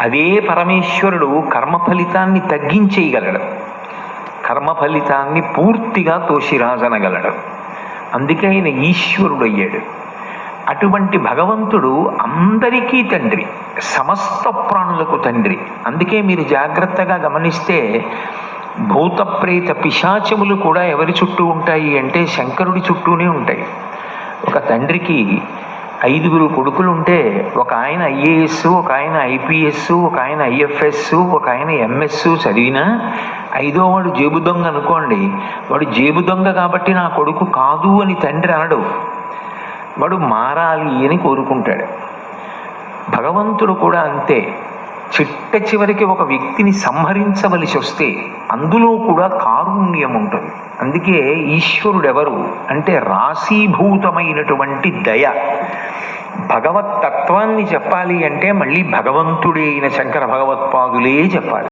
అదే పరమేశ్వరుడు కర్మ ఫలితాన్ని తగ్గించేయగలడు. కర్మ ఫలితాన్ని పూర్తిగా తోసిరాజనగలడు. అందుకే ఆయన ఈశ్వరుడు అయ్యాడు అటువంటి భగవంతుడు అందరికీ తండ్రి సమస్త ప్రాణులకు తండ్రి. అందుకే మీరు జాగ్రత్తగా గమనిస్తే భూత ప్రేత పిశాచములు కూడా ఎవరి చుట్టూ ఉంటాయి అంటే శంకరుడి చుట్టూనే ఉంటాయి. ఒక తండ్రికి ఐదుగురు కొడుకులు ఉంటే ఒక ఆయన ఐఏఎస్ ఒక ఆయన ఐపీఎస్ ఒక ఆయన ఐఎఫ్ఎస్ ఒక ఆయన ఎంఎస్ చదివినా ఐదో వాడు జేబు దొంగ అనుకోండి. వాడు జేబు దొంగ కాబట్టి నా కొడుకు కాదు అని తండ్రి అనడు. వాడు మారాలి అని కోరుకుంటాడు. భగవంతుడు కూడా అంతే. చిట్ట చివరికి ఒక వ్యక్తిని సంహరించవలసి వస్తే అందులో కూడా కారుణ్యం ఉంటుంది. అందుకే ఈశ్వరుడెవరు? అంటే రాశీభూతమైనటువంటి దయ. భగవత్ తత్వాన్ని చెప్పాలి అంటే మళ్ళీ భగవంతుడే అయిన శంకర భగవత్పాదులే చెప్పాలి.